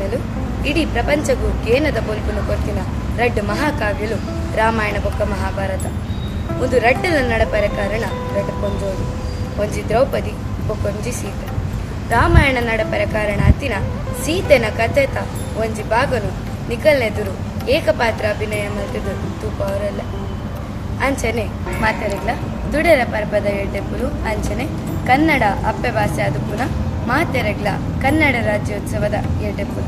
ಮೇಲು ಇಡೀ ಪ್ರಪಂಚಗೂ ಕೇನದ ಬೊಲ್ಪುನು ಕೊರ್ತಿನ ರಡ್ಡ್ ಮಹಾಕಾವ್ಯಲು ರಾಮಾಯಣ ಬೊಕ್ಕ ಮಹಾಭಾರತ. ಒಂದು ರಡ್ಡಲ ನಡಪರ ಕಾರಣ ರಡ್ಡ್ ಪೊಂಜೋಡು. ಒಂಜಿ ದ್ರೌಪದಿ ಬೊಕ್ಕೊಂಜಿ ಸೀತೆ. ರಾಮಾಯಣ ನಡಪರ ಕಾರಣ ಅತ್ತಿನ ಸೀತೆನ ಕಥೆತ ಒಂಜಿ ಭಾಗನು ನಿಖಲ್ನೆದುರು ಏಕಪಾತ್ರ ಅಭಿನಯ ಮಲ್ತಿದ್ರು ತೂಪ ಅವರಲ್ಲ. ಅಂಚನೆ ಮಾತಾಡಿಲ್ಲ ದುಡರ ಪರ್ಪದ ಎಡ್ಡೆಪ್ಪುಲು ಅಂಚನೆ ಕನ್ನಡ ಅಪ್ಪೆ ಭಾಷೆ ಅದುಪುನ ಮಾತೆರೆಗ್ಲ ಕನ್ನಡ ರಾಜ್ಯೋತ್ಸವದ ಎಡೆಪು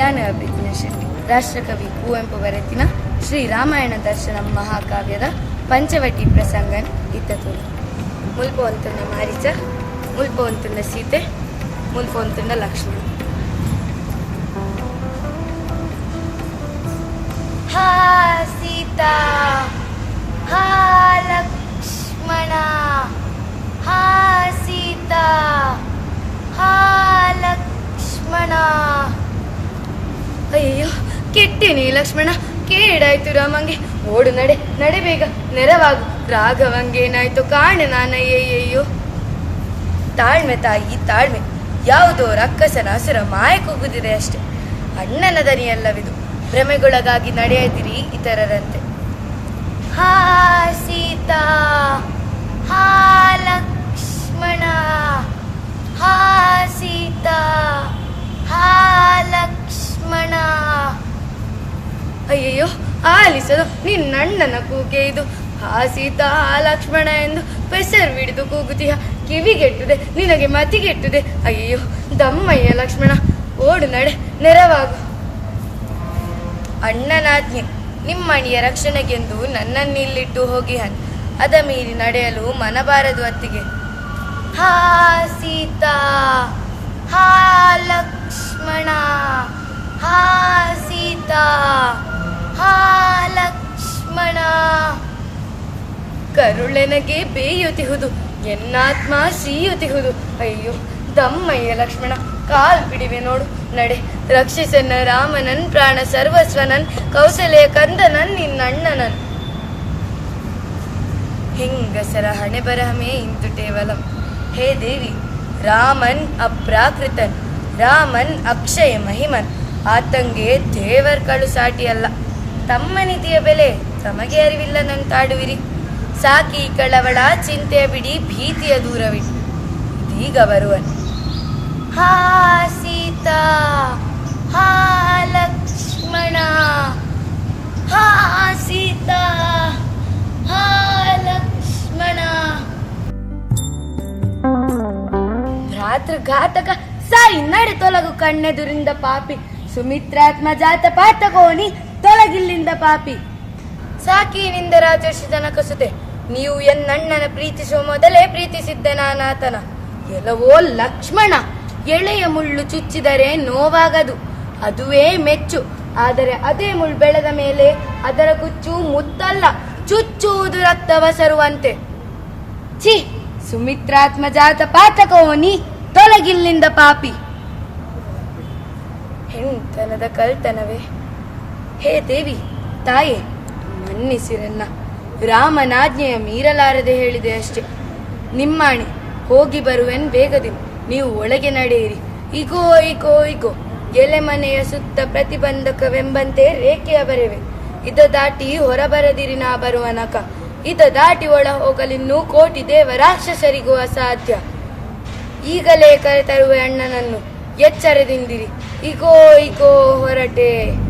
ಯಾನ ಅಭಿಜ್ಞ ಶೆಟ್ಟಿ ರಾಷ್ಟ್ರಕವಿ ಕುವೆಂಪು ಬರೆತಿನ ಶ್ರೀ ರಾಮಾಯಣ ದರ್ಶನ ಮಹಾಕಾವ್ಯದ ಪಂಚವಟಿ ಪ್ರಸಂಗನ್ ಇದ್ದತು ಮುಲ್ಪ ಒಂತುಂಡ ಮಾರಿಚ ಒಂತುಂಡ ಸೀತೆ ಮುಲ್ಪ ಒಂತುಂಡ ಲಕ್ಷ್ಮಣ. ಕೆಟ್ಟಿನಿ ಲಕ್ಷ್ಮಣ, ಕೇಡಾಯ್ತು ರಾಮಂಗೆ. ಓಡು ನಡೆ ನಡೆ ಬೇಗ, ನೆರವಾಗು. ರಾಘವಂಗೇನಾಯ್ತು ಕಾಣೆ ನಾನಯ್ಯಯ್ಯೋ ತಾಳ್ಮೆ ತಾಯಿ, ತಾಳ್ಮೆ. ಯಾವುದೋ ರಕ್ಕಸನ ಹಸುರ ಮಾಯ ಕೂಗುದಿದೆ ಅಷ್ಟೆ. ಅಣ್ಣನ ದನಿಯಲ್ಲವಿದು. ಭ್ರಮೆಗೊಳಗಾಗಿ ನಡೆಯದಿರಿ ಇತರರಂತೆ. ಹಾ ಸೀತಾ, ಹಾ ಅಯ್ಯಯ್ಯೋ ಆಲಿಸದು ನಿನ್ನಣ್ಣನ ಕೂಗೆ ಇದು. ಹಾ ಸೀತಾ ಆ ಲಕ್ಷ್ಮಣ ಎಂದು ಹಿಡಿದು ಕೂಗುತ್ತೀಯ ಕಿವಿಗೆಟ್ಟುದೆ, ನಿನಗೆ ಮತಿಗೆಟ್ಟುದೆ. ಅಯ್ಯೋ ದಮ್ಮಯ್ಯ ಲಕ್ಷ್ಮಣ, ಓಡು ನಡೆ, ನೆರವಾಗು. ಅಣ್ಣನಾಜ್ಞೆ ನಿಮ್ಮಣಿಯ ರಕ್ಷಣೆಗೆಂದು ನನ್ನನ್ನಿಲ್ಲಿಟ್ಟು ಹೋಗಿ ಹನ್ ಅದ ಮೀರಿ ನಡೆಯಲು ಮನಬಾರದು ಅತ್ತಿಗೆ. ಹಾ ಸೀತಾ ಕರುಳೆನಗೆ ಬೇಯುತಿಹುದು, ಎನ್ನಾತ್ಮ ಸೀಯುತಿಹುದು ಅಯ್ಯೋ, ದಮ್ಮಯ್ಯ ಲಕ್ಷ್ಮಣ, ಕಾಲ್ ಬಿಡಿವೆ ನೋಡು. ನಡೆ, ರಕ್ಷಿಸನ್ನ ರಾಮನನ್, ಪ್ರಾಣ ಸರ್ವಸ್ವನನ್ ಕೌಸಲೆಯ ಕಂದನನ್, ನಿನ್ನಣ್ಣನನ್. ಹೆಂಗಸರ ಹಣೆ ಬರಹಮೇ ಇಂತು ಟೇವಲಂ ಹೇ ದೇವಿ, ರಾಮನ್ ಅಪ್ರಾಕೃತನ್, ರಾಮನ್ ಅಕ್ಷಯ ಮಹಿಮನ್. ಆತಂಗೆ ದೇವರ್ ಕಳು ಸಾಟಿ ಅಲ್ಲ ತಮ್ಮ ನಿಧಿಯ ಬೆಲೆ ತಮಗೆ ಅರಿವಿಲ್ಲದಂತಾಡುವಿರಿ ಸಾಕಿ ಕಳವಳ ಚಿಂತೆ ಬಿಡಿ ಭೀತಿಯ ದೂರವಿಟ್ಟು ಇದೀಗ ಬರುವನು. ಹಾ ಸೀತಾ, ಹಾ ಲಕ್ಷ್ಮಣ, ಹಾ ಸೀತಾ, ಹಾ ಲಕ್ಷ್ಮಣ. ಭ್ರಾತೃಘಾತಕ ಸಾಯಿ ನಡೆ ತೊಲಗು ಕಣ್ಣೆದುರಿಂದ ಪಾಪಿ. ಸುಮಿತ್ರಾತ್ಮ ಜಾತ ಪಾತಕೋನಿ ತೊಲಗಿಲ್ಲಿಂದ ಪಾಪಿ. ಸಾಕಿ ನಿಂದ ರಾಜರ್ಷಿ ಕಸುತೆ ನೀವು ಎನ್ನಣ್ಣನ ಪ್ರೀತಿಸುವ ಮೊದಲೇ ಪ್ರೀತಿಸಿದ್ದೆ ನಾನಾತನ. ಎಲ್ಲವೋ ಲಕ್ಷ್ಮಣ ಎಳೆಯ ಮುಳ್ಳು ಚುಚ್ಚಿದರೆ ನೋವಾಗದು. ಅದುವೇ ಮೆಚ್ಚು. ಆದರೆ ಅದೇ ಮುಳ್ಳು ಬೆಳೆದ ಮೇಲೆ ಅದರ ಕುಚ್ಚು ಮುತ್ತಲ್ಲ. ಚುಚ್ಚುವುದು ರಕ್ತವ ಸರುವಂತೆ. ಛಿ, ಸುಮಿತ್ರಾತ್ಮ ಜಾತ ಪಾತಕೋನಿ ತೊಲಗಿಲ್ಲಿಂದ ಪಾಪಿ. ಹೆಣ್ತನದ ಕಲ್ತನವೇ ಹೇ ದೇವಿ, ತಾಯೇ ಮನ್ನಿಸಿರನ್ನ ರಾಮನಾಜ್ಞೆಯ ಮೀರಲಾರದೆ ಹೇಳಿದೆ ಅಷ್ಟೇ. ನಿಮ್ಮಾಣಿ, ಹೋಗಿ ಬರುವೆನ್ ಬೇಗದಿ ನೀವು ಒಳಗೆ ನಡೆಯಿರಿ. ಇಗೋ ಇಗೋ ಇಗೋ ಎಲೆ ಮನೆಯ ಸುತ್ತ ಪ್ರತಿಬಂಧಕವೆಂಬಂತೆ ರೇಖೆಯ ಬರೆವೆ ಇದ ದಾಟಿ ಹೊರಬರದಿರಿ ನಾ ಬರುವನಕ ಇದ ದಾಟಿ ಒಳ ಹೋಗಲಿನ್ನೂ ಕೋಟಿ ದೇವ ರಾಕ್ಷಸರಿಗೂ ಅಸಾಧ್ಯ. ಈಗಲೇ ಕರೆತರುವೆ ಅಣ್ಣನನ್ನು. ಎಚ್ಚರದಿಂದಿರಿ. ಇಗೋ ಇಗೋ, ಹೊರಟೆ.